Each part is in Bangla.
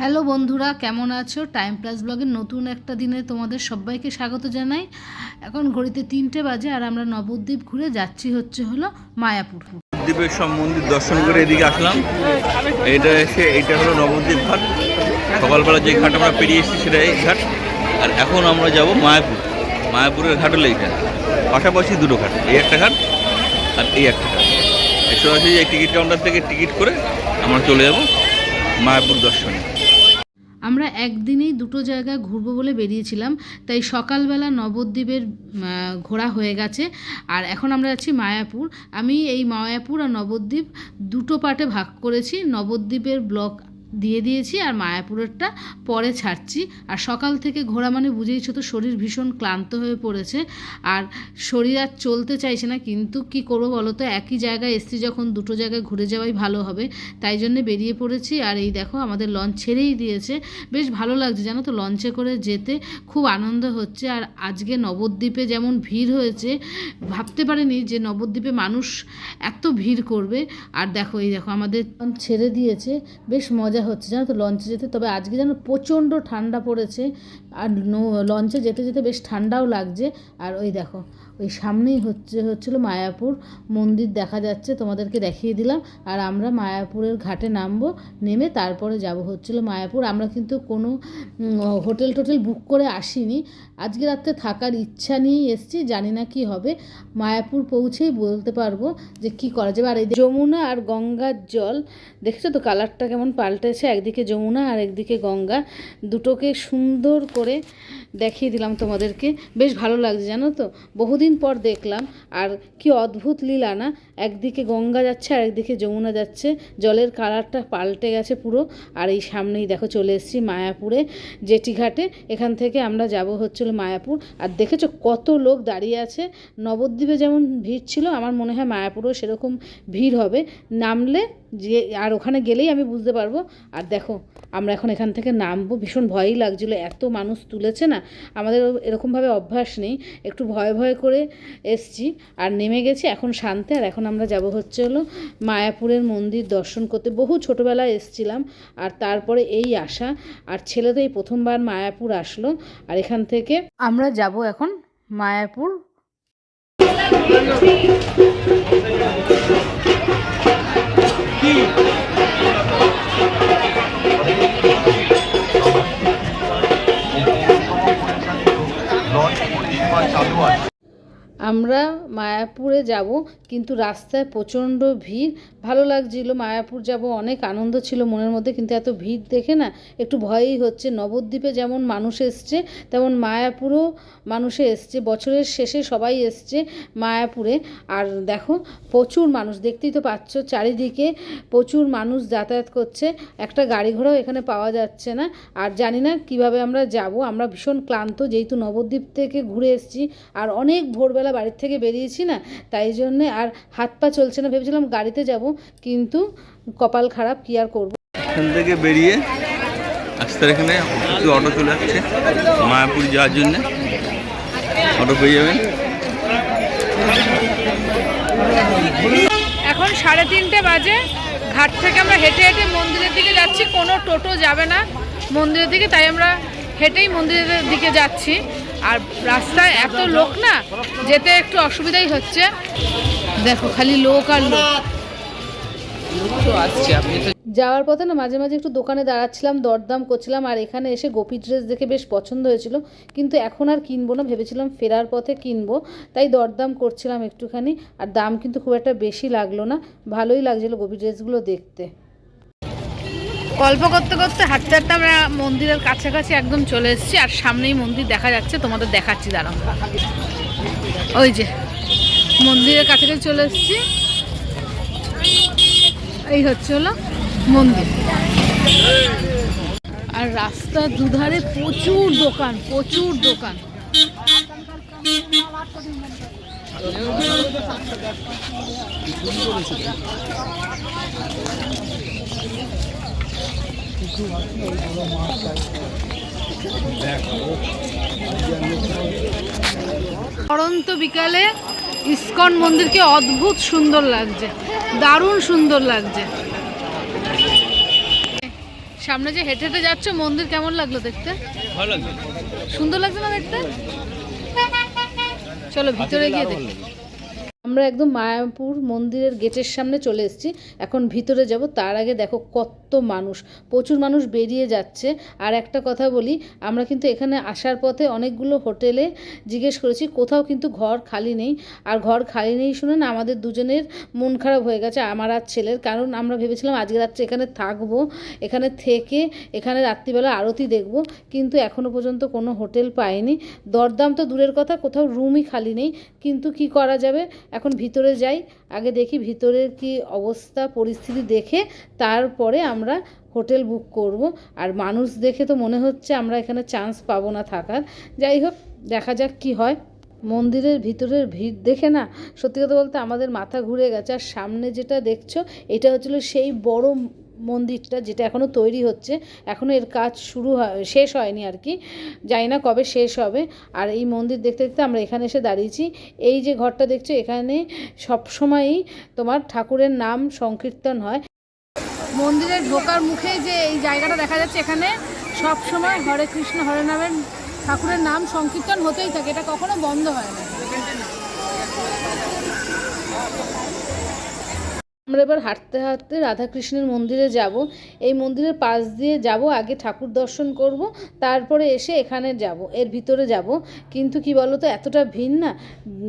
হ্যালো বন্ধুরা, কেমন আছো? টাইম প্লাস ব্লগের নতুন একটা দিনে তোমাদের সবাইকে স্বাগত জানাই। এখন ঘড়িতে তিনটে বাজে আর আমরা নবদ্বীপ ঘুরে যাচ্ছি হচ্ছে হলো মায়াপুর। দ্বীপের সব মন্দির দর্শন করে এদিকে আসলাম। এটা এসে এটা হলো নবদ্বীপ ঘাট। সকালবেলা যে ঘাট আমরা পেরিয়ে এসেছি সেটা এই ঘাট। আর এখন আমরা যাব মায়াপুর। মায়াপুরের ঘাট হলো এইটা। পাশাপাশি দুটো ঘাট, এই একটা ঘাট আর এই একটা ঘাট। এই সরাসরি এই টিকিট কাউন্টার থেকে টিকিট করে আমরা চলে যাব মায়াপুর দর্শনে। একদিনেই দুটো জায়গা ঘুরবো বলে বেরিয়েছিলাম, তাই সকালবেলা নবদ্বীপের ঘোরা হয়ে গেছে। আর এখন আমরা যাচ্ছি মায়াপুর। আমি এই মায়াপুর আর নবদ্বীপ দুটো পার্টে ভাগ করেছি। নবদ্বীপের ব্লক দিয়ে দিয়েছি আর মায়াপুরেরটা পরে ছাড়ছি। আর সকাল থেকে ঘোরা মানে বুঝেইছো তো শরীর ভীষণ ক্লান্ত হয়ে পড়েছে। আর শরীর আর চলতে চাইছে না, কিন্তু কি করব বলো তো? একই জায়গায় এসছি যখন দুটো জায়গায় ঘুরে যাওয়াই ভালো হবে। তাই জন্যে বেরিয়ে পড়েছি। আর এই দেখো আমাদের লঞ্চ ছেড়েই দিয়েছে। বেশ ভালো লাগছে জানো তো লঞ্চে করে যেতে। খুব আনন্দ হচ্ছে। আর আজকে নবদ্বীপে যেমন ভিড় হয়েছে, ভাবতে পারিনি যে নবদ্বীপে মানুষ এত ভিড় করবে। আর দেখো, এই দেখো আমাদের ছেড়ে দিয়েছে। বেশ মজা হচ্ছে, জানো তো লঞ্চে যেতে। তবে আজকে যেন প্রচণ্ড ঠান্ডা পড়েছে, আর লঞ্চে যেতে যেতে বেশ ঠান্ডাও লাগছে। আর ওই দেখো ওই সামনেই হচ্ছে, হচ্ছিল মায়াপুর মন্দির, দেখা যাচ্ছে, তোমাদেরকে দেখিয়ে দিলাম। আর আমরা মায়াপুরের ঘাটে নামবো, নেমে তারপরে যাব। হচ্ছিল মায়াপুর। আমরা কিন্তু কোনো হোটেল টোটেল বুক করে আসিনি। আজকে রাত্রে থাকার ইচ্ছা নিয়েই এসেছি, জানি না কি হবে। মায়াপুর পৌঁছেই বলতে পারব যে কি করা যাবে। আর এই যমুনা আর গঙ্গার জল, দেখেছ তো কালারটা কেমন পাল্টেছে? একদিকে যমুনা আর একদিকে গঙ্গা। দুটোকে সুন্দর করে দেখিয়ে দিলাম তোমাদেরকে। বেশ ভালো লাগছে, জানো তো? বহুদিন পর দেখলাম আর কি অদ্ভুত লীলা না? একদিকে গঙ্গা যাচ্ছে, আর একদিকে যমুনা যাচ্ছে। জলের কালারটা পাল্টে গেছে পুরো। আর এই সামনেই দেখো চলে এসেছি মায়াপুরে জেটিঘাটে। এখান থেকে আমরা যাব হচ্ছিল মায়াপুর। আর দেখেছ কত লোক দাঁড়িয়ে আছে? নবদ্বীপে যেমন ভিড় ছিল, আমার মনে হয় মায়াপুরেও সেরকম ভিড় হবে। নামলে যে, আর ওখানে গেলেই আমি বুঝতে পারব। আর দেখো, আমরা এখন এখান থেকে নামবো। ভীষণ ভয়ই লাগছিল, এত মানুষ তুলেছে না। আমাদের এরকমভাবে অভ্যাস নেই। একটু ভয় ভয় করে এসছি। আর নেমে গেছি এখন শান্তে, আর এখন আমরা যাব হচ্ছে হলো মায়াপুরের মন্দির দর্শন করতে। বহু ছোটোবেলায় এসছিলাম আর তারপরে এই আসা। আর ছেলে তো এই প্রথমবার মায়াপুর আসলো আর এখান থেকে আমরা যাব এখন মায়াপুর। লঞ্চ আমরা মায়াপুরে যাব, কিন্তু রাস্তায় প্রচণ্ড ভিড়। ভালো লাগছিল, মায়াপুর যাব, অনেক আনন্দ ছিল মনের মধ্যে, কিন্তু এত ভিড় দেখে না, একটু ভয়ই হচ্ছে। নবদ্বীপে যেমন মানুষ এসছে, তেমন মায়াপুরও মানুষে এসছে। বছরের শেষে সবাই এসছে মায়াপুরে। আর দেখো, প্রচুর মানুষ, দেখতেই তো পাচ্ছ, চারিদিকে প্রচুর মানুষ যাতায়াত করছে। একটা গাড়ি ঘোড়াও এখানে পাওয়া যাচ্ছে না। আর জানি না কীভাবে আমরা যাব, আমরা ভীষণ ক্লান্ত, যেহেতু নবদ্বীপ থেকে ঘুরে এসছি। আর অনেক ভোরবেলা বাড়ির থেকে বেরিয়েছি না তাই জন্যে আর হাত পা চলছে না। ভেবেছিলাম গাড়িতে যাব কিন্তু কপাল খারাপ কি আর করব? এখান থেকে বেরিয়ে আস্তে এখানে কিছু অটো চলে যাচ্ছে মায়াপুর যাওয়ার জন্য। অটো পেয়ে যাবেন। এখন সাড়ে তিনটে বাজে ঘাট থেকে আমরা হেঁটে হেঁটে মন্দিরের দিকে যাচ্ছি কোনো টোটো যাবে না মন্দিরের দিকে তাই আমরা হেঁটেই মন্দিরের দিকে যাচ্ছি। আর রাস্তায় এত লোক না, যেতে একটু অসুবিধাই হচ্ছে। দেখো, খালি লোক আর লোক। যাওয়ার পথে না মাঝে মাঝে একটু দোকানে দাঁড়াচ্ছিলাম, দরদাম করছিলাম, আর এখানে এসে গোপী ড্রেস দেখে বেশ পছন্দ হয়েছিল। কিন্তু এখন আর কিনবো না, ভেবেছিলাম ফেরার পথে কিনবো, তাই দরদাম করছিলাম একটুখানি, আর দাম কিন্তু খুব একটা বেশি লাগল না। ভালোই লাগছিল গোপী ড্রেসগুলো দেখতে। গল্প করতে করতে হাঁটতে হাঁটতে আমরা মন্দিরের কাছাকাছি একদম চলে এসেছি, আর সামনেই মন্দির দেখা যাচ্ছে, তোমাদের দেখাচ্ছি, দাঁড়াও। ওই যে, মন্দিরের কাছাকাছি চলে এসেছি। এই হচ্ছে হলো মন্দির। আর রাস্তার দুধারে প্রচুর দোকান প্রচুর দোকান। পরন্ত বিকালে ইস্কন মন্দিরকে অদ্ভুত সুন্দর লাগছে দারুণ সুন্দর লাগছে। সামনে যে হেঁটে হেঁটে যাচ্ছ মন্দির কেমন লাগল দেখতে? ভালো লাগছে সুন্দর লাগছে না দেখতে? চলো ভিতরে গিয়ে দেখি। আমরা একদম মায়াপুর মন্দিরের গেটের সামনে চলে এসেছি। এখন ভিতরে যাব, তার আগে দেখো কত মানুষ, প্রচুর মানুষ বেরিয়ে যাচ্ছে। আর একটা কথা বলি, আমরা কিন্তু এখানে আসার পথে অনেকগুলো হোটেলে জিজ্ঞেস করেছি, কোথাও কিন্তু ঘর খালি নেই। আর ঘর খালি নেই শুনে না আমাদের দুজনের মন খারাপ হয়ে গেছে, আমার আর ছেলের। কারণ আমরা ভেবেছিলাম আজকে রাত্রে এখানে থাকব, এখানে থেকে এখানে রাত্রিবেলা আরতি দেখব, কিন্তু এখনও পর্যন্ত কোনো হোটেল পাইনি। দরদাম তো দূরের কথা, কোথাও রুমই খালি নেই, কিন্তু কি করা যাবে? এখন ভিতরে যাই, আগে দেখি ভিতরের কি অবস্থা, পরিস্থিতি দেখে তারপরে আমরা হোটেল বুক করব। আর মানুষ দেখে তো মনে হচ্ছে আমরা এখানে চান্স পাবো না থাকার। যাই হোক, দেখা যাক কি হয়। মন্দিরের ভিতরের ভিড় দেখে না, সত্যি কথা বলতে আমাদের মাথা ঘুরে গেছে। আর সামনে যেটা দেখছ, এটা হচ্ছিল সেই বড় মন্দিরটা যেটা এখনও তৈরি হচ্ছে এখনও এর কাজ শুরু হয়, শেষ হয়নি আর কি। জানি না কবে শেষ হবে। আর এই মন্দির দেখতে দেখতে আমরা এখানে এসে দাঁড়িয়েছি। এই যে ঘরটা দেখছ, এখানে সবসময়ই তোমার ঠাকুরের নাম সংকীর্তন হয়। মন্দিরের ঢোকার মুখে যে এই জায়গাটা দেখা যাচ্ছে এখানে সব সময় হরে কৃষ্ণ, হরে নামের ঠাকুরের নাম সংকীর্তন হতেই থাকে। এটা কখনো বন্ধ হয় না। আমরা এবার হাঁটতে হাঁটতে রাধাকৃষ্ণের মন্দিরে যাব। এই মন্দিরের পাশ দিয়ে যাব, আগে ঠাকুর দর্শন করব, তারপরে এসে এখানে যাব, এর ভিতরে যাব। কিন্তু কি বলো তো এতটা ভিড় না,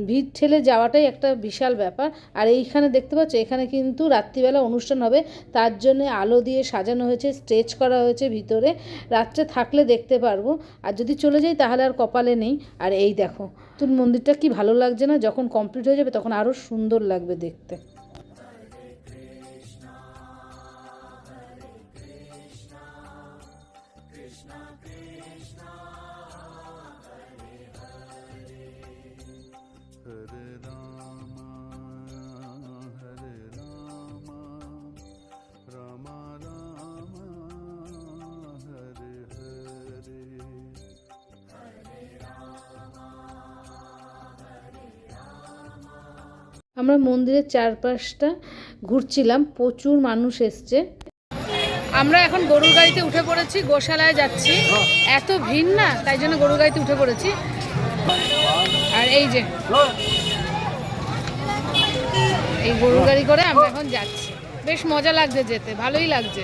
ভিড় ঠেলে যাওয়াটাই একটা বিশাল ব্যাপার। আর এইখানে দেখতে পাচ্ছ, এখানে কিন্তু রাত্রিবেলা অনুষ্ঠান হবে, তার জন্য আলো দিয়ে সাজানো হয়েছে, স্টেজ করা হয়েছে ভিতরে। রাত্রে থাকলে দেখতে পারব। আর যদি চলে যাই, তাহলে আর কপালে নেই। আর এই দেখো তোর মন্দিরটা কি ভালো লাগছে না? যখন কমপ্লিট হয়ে যাবে, তখন আরও সুন্দর লাগবে দেখতে। আমরা মন্দিরের চারপাশটা ঘুরছিলাম প্রচুর মানুষ এসছে। আমরা এখন গরুর গাড়িতে উঠে পড়েছি গোশালায় যাচ্ছি। এত ভিড় না তাই জন্য গরুর গাড়িতে উঠে পড়েছি। আর এই যে এই গরুর গাড়ি করে আমরা এখন যাচ্ছি। বেশ মজা লাগছে যেতে ভালোই লাগছে।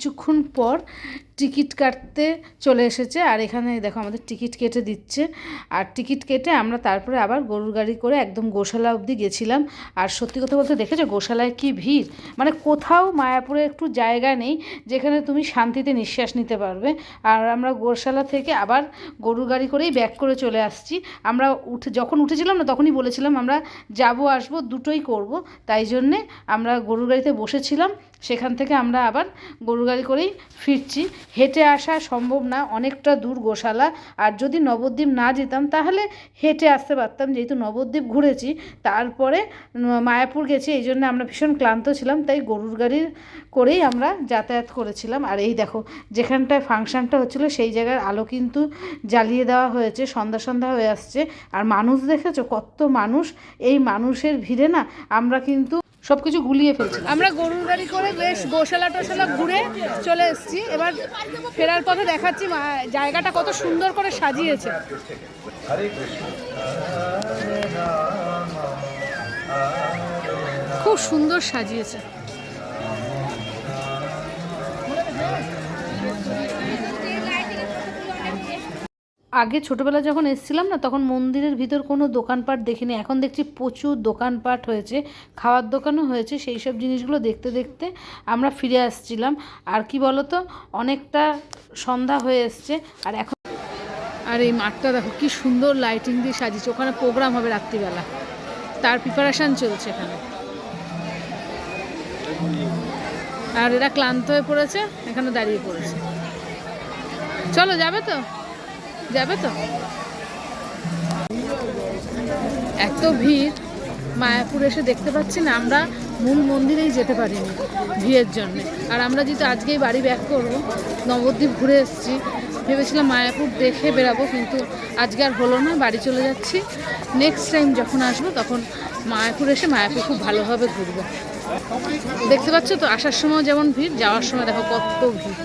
কিছুক্ষণ পর টিকিট কাটতে চলে এসেছে। আর এখানে দেখো আমাদের টিকিট কেটে দিচ্ছে। আর টিকিট কেটে আমরা তারপরে আবার গরুর গাড়ি করে একদম গোশালা অবধি গেছিলাম। আর সত্যি কথা বলতে দেখেছ গোশালায় কি ভিড়? মানে কোথাও মায়াপুরে একটু জায়গা নেই যেখানে তুমি শান্তিতে নিঃশ্বাস নিতে পারবে। আর আমরা গোশালা থেকে আবার গরুর গাড়ি করেই ব্যাক করে চলে আসছি। আমরা উঠে যখন উঠেছিলাম না তখনই বলেছিলাম, আমরা যাব, আসব, দুটোই করব। তাই জন্যে আমরা গরুর গাড়িতে বসেছিলাম। সেখান থেকে আমরা আবার গরুর গাড়ি করেই ফিরছি। হেঁটে আসা সম্ভব না, অনেকটা দূর গোশালা। আর যদি নবদ্বীপ না যেতাম, তাহলে হেঁটে আসতে পারতাম। যেহেতু নবদ্বীপ ঘুরেছি, তারপরে মায়াপুর গেছি, এই জন্য আমরা ভীষণ ক্লান্ত ছিলাম। তাই গরুর গাড়ির করেই আমরা যাতায়াত করেছিলাম। আর এই দেখো, যেখানটায় ফাংশনটা হচ্ছিল, সেই জায়গার আলো কিন্তু জ্বালিয়ে দেওয়া হয়েছে, সন্ধ্যা সন্ধ্যা হয়ে আসছে। আর মানুষ দেখেছ, কত মানুষ? এই মানুষের ভিড়ে না, আমরা কিন্তু সব কিছু গুলিয়ে ফেলছে। আমরা গরুর গাড়ি করে বেশ গোশালা টোশালা ঘুরে চলে এসেছি। এবার ফেরার পথে দেখাচ্ছি জায়গাটা কত সুন্দর করে সাজিয়েছে। খুব সুন্দর সাজিয়েছে। আগে ছোটোবেলা যখন এসেছিলাম না, তখন মন্দিরের ভিতর কোনো দোকানপাট দেখিনি। এখন দেখছি প্রচুর দোকানপাট হয়েছে, খাওয়ার দোকানও হয়েছে, সেই সব জিনিসগুলো দেখতে দেখতে আমরা ফিরে আসছিলাম। আর কি বলতো, অনেকটা সন্ধ্যা হয়ে এসছে, আর এখন আর এই মাঠটা দেখো, কি সুন্দর লাইটিং দিয়ে সাজিয়েছে। ওখানে প্রোগ্রাম হবে রাত্রিবেলা। তার প্রিপারেশান চলছে এখানে। আর এরা ক্লান্ত হয়ে পড়েছে, এখানে দাঁড়িয়ে পড়েছে। চলো, যাবে তো? যাবে তো? এত ভিড়, মায়াপুর এসে দেখতে পাচ্ছি না, আমরা মূল মন্দিরেই যেতে পারিনি ভিড়ের জন্য। আর আমরা যেহেতু আজকেই বাড়ি ব্যাক করব, নবদ্বীপ ঘুরে এসেছি, ভেবেছিলাম মায়াপুর দেখে বেরাবো, কিন্তু আজকে আর হলো না, বাড়ি চলে যাচ্ছি। নেক্সট টাইম যখন আসব, তখন মায়াপুর এসে মায়াপুর খুব ভালোভাবে ঘুরবো। দেখতে পাচ্ছ তো, আসার সময় যেমন ভিড়, যাওয়ার সময় দেখো কত ভিড়।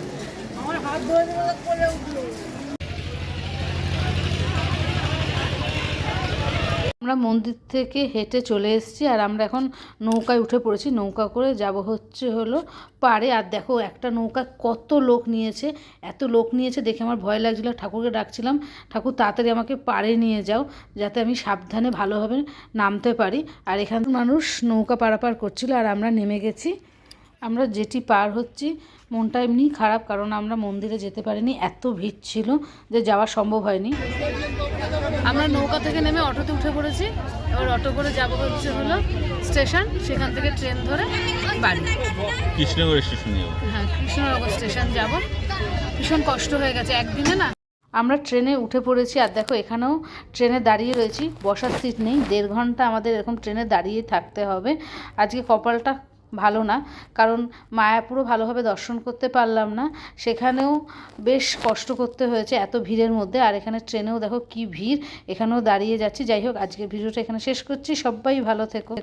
আমরা মন্দির থেকে হেঁটে চলে এসেছি আর আমরা এখন নৌকায় উঠে পড়েছি। নৌকা করে যাব হচ্ছে হলো পাড়ে। আর দেখো, একটা নৌকা কত লোক নিয়েছে, এত লোক নিয়েছে দেখে আমার ভয় লাগছিল। ঠাকুরকে ডাকছিলাম, ঠাকুর, তাড়াতাড়ি আমাকে পাড়ে নিয়ে যাও, যাতে আমি সাবধানে ভালোভাবে নামতে পারি। আর এখানে মানুষ নৌকা পারাপার করছিল আর আমরা নেমে গেছি। আমরা যেটি পার হচ্ছি, মনটা এমনি খারাপ কারণ আমরা মন্দিরে যেতে পারিনি। এত ভিড় ছিল যে যাওয়া সম্ভব হয়নি। আমরা নৌকা থেকে নেমে অটোতে উঠে পড়েছি। এবার অটো করে যাব হচ্ছে হলো স্টেশন সেখান থেকে ট্রেন ধরে বাড়ি। কৃষ্ণনগর স্টেশন যাব। হ্যাঁ কৃষ্ণনগর স্টেশন যাব। ভীষণ কষ্ট হয়ে গেছে একদিনে না। আমরা ট্রেনে উঠে পড়েছি আর দেখো এখানেও ট্রেনে দাঁড়িয়ে রয়েছি বসার সিট নেই। দেড় ঘণ্টা আমাদের এরকম ট্রেনে দাঁড়িয়ে থাকতে হবে। আজকে কপালটা ভালো না। কারণ মায়াপুরও ভালোভাবে দর্শন করতে পারলাম না। সেখানেও বেশ কষ্ট করতে হয়েছে এত ভিড়ের মধ্যে। আর এখানে ট্রেনেও দেখো কি ভিড়। এখানেও দাঁড়িয়ে যাচ্ছি। যাই হোক, আজকের ভিডিওটা এখানে শেষ করছি। সবাই ভালো থেকো।